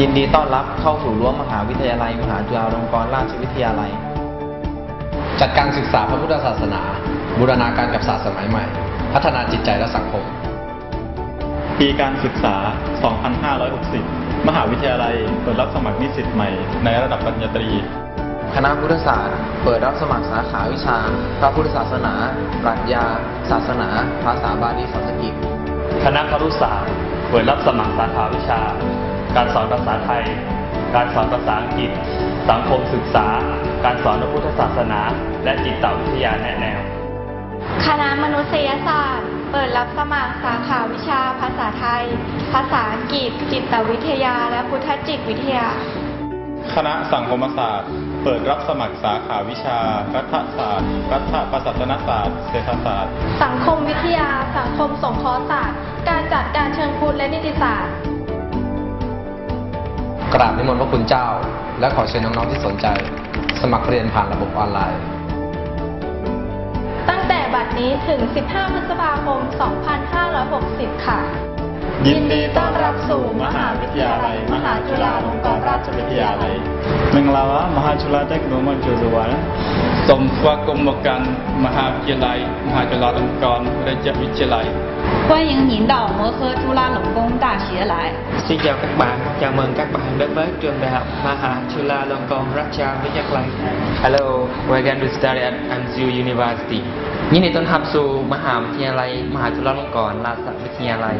ยินดีต้อนรับเข้าสู่รั้วมหาวิทยาลัย มหาจุฬาลงกรณราชวิทยาลัย จัดการศึกษาพระพุทธศาสนา บูรณาการกับศาสตร์สมัยใหม่ พัฒนาจิตใจและสังคม ปีการศึกษา 2560 มหาวิทยาลัย เปิดรับสมัครนิสิตใหม่ ในระดับปริญญาตรี คณะพุทธศาสตร์ เปิดรับสมัครสาขาวิชา พระพุทธศาสนา ปรัชญา ศาสนา ภาษาบาลีสันสกฤตคณะครุศาสตร์ เปิดรับสมัครสาขาวิชา การสอนภาษาไทย การสอนภาษาอังกฤษ สังคมศึกษา การสอนพระพุทธศาสนา และจิตวิทยาแนะแนว คณะมนุษยศาสตร์ เปิดรับสมัครสาขาวิชาภาษาไทย ภาษาอังกฤษ จิตวิทยา และพุทธจิตวิทยา คณะสังคมศาสตร์ เปิดรับสมัครสาขาวิชา รัฐศาสตร์ รัฐประศาสนศาสตร์ เศรษฐศาสตร์ สังคมวิทยา สังคมสงเคราะห์ศาสตร์ การจัดการเชิงพุทธและนิติศาสตร์ กราบนิมนต์พระคุณเจ้า และขอเชิญน้องๆที่สนใจ สมัครเรียนผ่านระบบออนไลน์ ตั้งแต่บัดนี้ถึง 15 พฤษภาคม 2560 ค่ะ ยินดีต้อนรับสู่มหาวิทยาลัย มหาจุฬาลงกรณราชวิทยาลัย มင်္ဂလာပါမဟာจุฬาเทคโนโลยีจุฬา សូមស្វាគមន៍មកកាន់មហាវិទ្យាល័យមហាจุฬาលង្កនរាជវិទ្យាល័យ 欢迎您到摩诃朱拉隆功大学来。 Xin chào các bạn, chào mừng các bạn đến với trường đại học Maha Chulalongkorn Ratchavidyalai. Hello, we're going to study at MCU University. ยินดีต้อนรับสู่มหาวิทยาลัย มหาจุฬาลงกรณราชวิทยาลัย